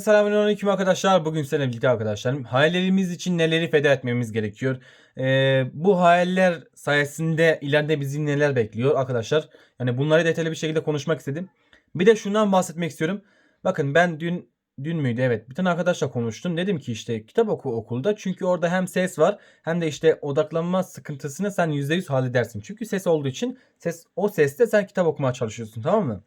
Selamünaleyküm arkadaşlar. Bugün seninle birlikte arkadaşlarım. Hayallerimiz için neleri feda etmemiz gerekiyor? Ee, bu hayaller sayesinde ileride bizi neler bekliyor arkadaşlar? Yani bunları detaylı bir şekilde konuşmak istedim. Bir de şundan bahsetmek istiyorum. Bakın ben dün dün müydü? Evet. Bir tane arkadaşla konuştum. Dedim ki işte kitap oku okulda. Çünkü orada hem ses var hem de işte odaklanma sıkıntısını sen %100 halledersin. Çünkü ses olduğu için ses o seste sen kitap okumaya çalışıyorsun tamam mı?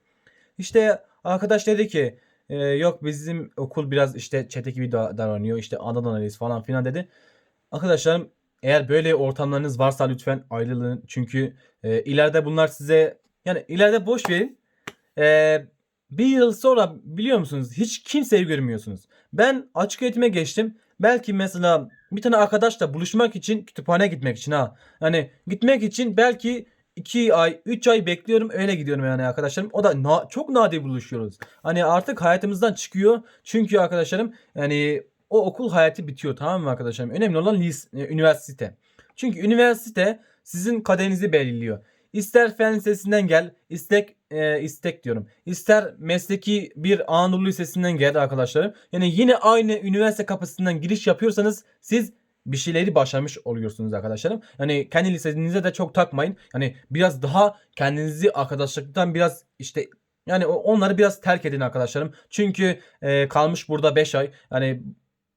İşte arkadaş dedi ki ee, yok bizim okul biraz işte çete gibi da- davranıyor. İşte analiz falan filan dedi. Arkadaşlarım eğer böyle ortamlarınız varsa lütfen ayrılın. Çünkü e, ileride bunlar size yani ileride boş verin. E, bir yıl sonra biliyor musunuz hiç kimseyi görmüyorsunuz. Ben açık öğretime geçtim. Belki mesela bir tane arkadaşla buluşmak için kütüphane gitmek için ha. Hani gitmek için belki 2 ay 3 ay bekliyorum öyle gidiyorum yani arkadaşlarım. O da na- çok nadir buluşuyoruz. Hani artık hayatımızdan çıkıyor. Çünkü arkadaşlarım yani o okul hayatı bitiyor tamam mı arkadaşlarım? Önemli olan e, üniversite. Çünkü üniversite sizin kaderinizi belirliyor. İster fen lisesinden gel, istek e, istek diyorum. İster mesleki bir Anadolu Lisesi'nden gel arkadaşlarım. Yani yine aynı üniversite kapısından giriş yapıyorsanız siz bir şeyleri başarmış oluyorsunuz arkadaşlarım. Yani kendi lisenize de çok takmayın. Yani biraz daha kendinizi arkadaşlıktan biraz işte yani onları biraz terk edin arkadaşlarım. Çünkü e, kalmış burada 5 ay. Yani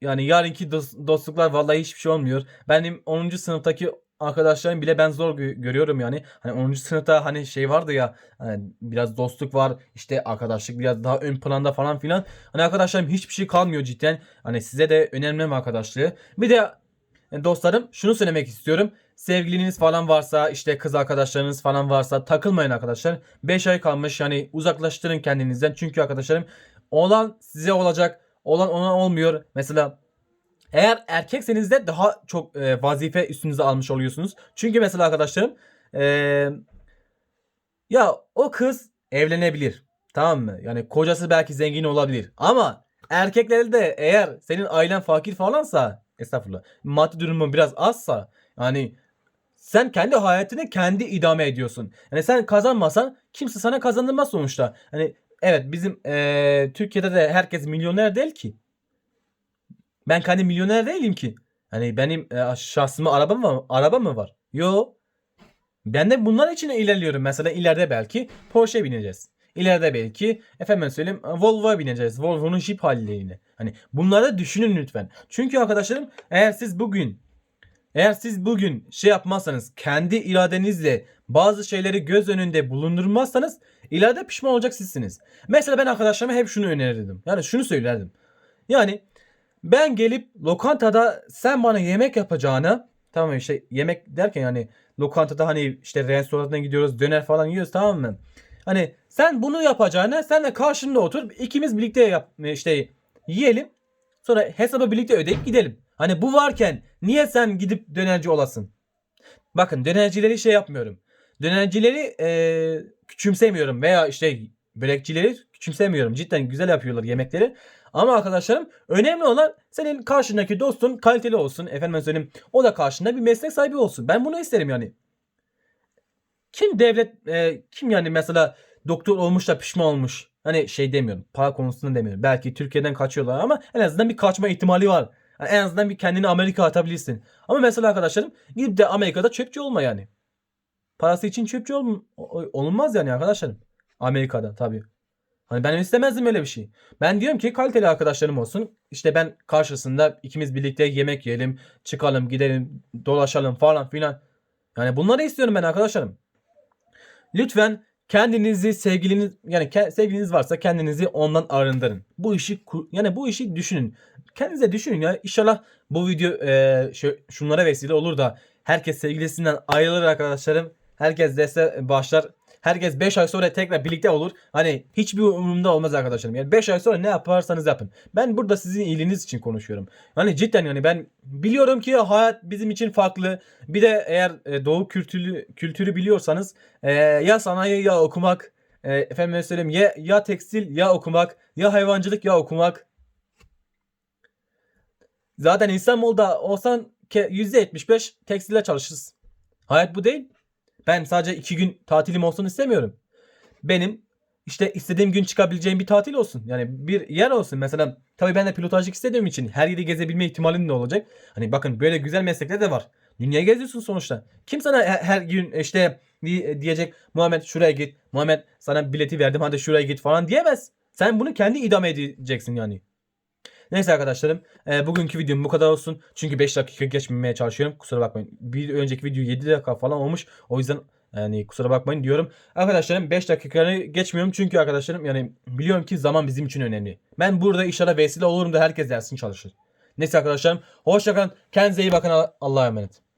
yani yarınki dos- dostluklar vallahi hiçbir şey olmuyor. Benim 10. sınıftaki arkadaşlarım bile ben zor gö- görüyorum yani. Hani 10. sınıfta hani şey vardı ya hani biraz dostluk var işte arkadaşlık biraz daha ön planda falan filan. Hani arkadaşlarım hiçbir şey kalmıyor cidden. Hani size de önemli mi arkadaşlığı. Bir de dostlarım şunu söylemek istiyorum. Sevgiliniz falan varsa işte kız arkadaşlarınız falan varsa takılmayın arkadaşlar. 5 ay kalmış yani uzaklaştırın kendinizden. Çünkü arkadaşlarım olan size olacak olan ona olmuyor. Mesela eğer erkekseniz de daha çok e, vazife üstünüze almış oluyorsunuz. Çünkü mesela arkadaşlarım e, ya o kız evlenebilir. Tamam mı? Yani kocası belki zengin olabilir. Ama erkeklerde eğer senin ailen fakir falansa estağfurullah maddi durumun biraz azsa yani sen kendi hayatını kendi idame ediyorsun. Yani sen kazanmasan kimse sana kazandırmaz sonuçta. Hani evet bizim eee, Türkiye'de de herkes milyoner değil ki. Ben kendi milyoner değilim ki. Hani benim e, şahsıma araba mı araba mı var? Yo. Ben de bunlar için ilerliyorum. Mesela ileride belki Porsche bineceğiz. İleride belki efendim söyleyeyim Volvo'ya bineceğiz. Volvo'nun Jeep hallerini. Hani bunları düşünün lütfen. Çünkü arkadaşlarım eğer siz bugün eğer siz bugün şey yapmazsanız kendi iradenizle bazı şeyleri göz önünde bulundurmazsanız ileride pişman olacak sizsiniz. Mesela ben arkadaşlarıma hep şunu önerirdim. Yani şunu söylerdim. Yani ben gelip lokantada sen bana yemek yapacağına tamam işte yemek derken yani lokantada hani işte restorana gidiyoruz döner falan yiyoruz tamam mı? Hani sen bunu yapacağına sen de karşımda otur ikimiz birlikte yap işte yiyelim sonra hesabı birlikte ödeyip gidelim. Hani bu varken niye sen gidip dönerci olasın? Bakın dönercileri şey yapmıyorum. Dönercileri eee, küçümsemiyorum veya işte börekçileri küçümsemiyorum. Cidden güzel yapıyorlar yemekleri. Ama arkadaşlarım önemli olan senin karşındaki dostun kaliteli olsun. Efendim söyleyeyim o da karşında bir meslek sahibi olsun. Ben bunu isterim yani. Kim devlet e, kim yani mesela doktor olmuş da pişman olmuş. Hani şey demiyorum. Para konusunda demiyorum. Belki Türkiye'den kaçıyorlar ama en azından bir kaçma ihtimali var. Yani en azından bir kendini Amerika atabilirsin. Ama mesela arkadaşlarım gidip de Amerika'da çöpçü olma yani. Parası için çöpçü ol, olunmaz yani arkadaşlarım. Amerika'da tabii. Hani ben istemezdim öyle bir şey. Ben diyorum ki kaliteli arkadaşlarım olsun. İşte ben karşısında ikimiz birlikte yemek yiyelim, çıkalım, gidelim, dolaşalım falan filan. Yani bunları istiyorum ben arkadaşlarım. Lütfen kendinizi sevgiliniz yani ke- sevgiliniz varsa kendinizi ondan arındırın. Bu işi yani bu işi düşünün. Kendinize düşünün ya. İnşallah bu video e, şu, şunlara vesile olur da herkes sevgilisinden ayrılır arkadaşlarım. Herkes deste başlar. Herkes 5 ay sonra tekrar birlikte olur. Hani hiçbir umurumda olmaz arkadaşlarım. Yani 5 ay sonra ne yaparsanız yapın. Ben burada sizin iyiliğiniz için konuşuyorum. Hani cidden yani ben biliyorum ki hayat bizim için farklı. Bir de eğer e, doğu kültürü kültürü biliyorsanız e, ya sanayi ya okumak e, efendim söyleyeyim ya, ya tekstil ya okumak ya hayvancılık ya okumak. Zaten İstanbul'da olsan ke- %75 tekstilde çalışırız. Hayat bu değil. Ben sadece iki gün tatilim olsun istemiyorum. Benim işte istediğim gün çıkabileceğim bir tatil olsun. Yani bir yer olsun. Mesela tabii ben de pilotajlık istediğim için her yeri gezebilme ihtimalim de olacak. Hani bakın böyle güzel meslekler de var. Dünyayı geziyorsun sonuçta. Kim sana her, gün işte di- diyecek Muhammed şuraya git. Muhammed sana bileti verdim hadi şuraya git falan diyemez. Sen bunu kendi idame edeceksin yani. Neyse arkadaşlarım. e, bugünkü videom bu kadar olsun. Çünkü 5 dakika geçmemeye çalışıyorum. Kusura bakmayın. Bir önceki video 7 dakika falan olmuş. O yüzden yani kusura bakmayın diyorum. Arkadaşlarım 5 dakikanı geçmiyorum. Çünkü arkadaşlarım yani biliyorum ki zaman bizim için önemli. Ben burada inşallah vesile olurum da herkes dersin çalışır. Neyse arkadaşlarım. Hoşçakalın. Kendinize iyi bakın. Allah'a emanet.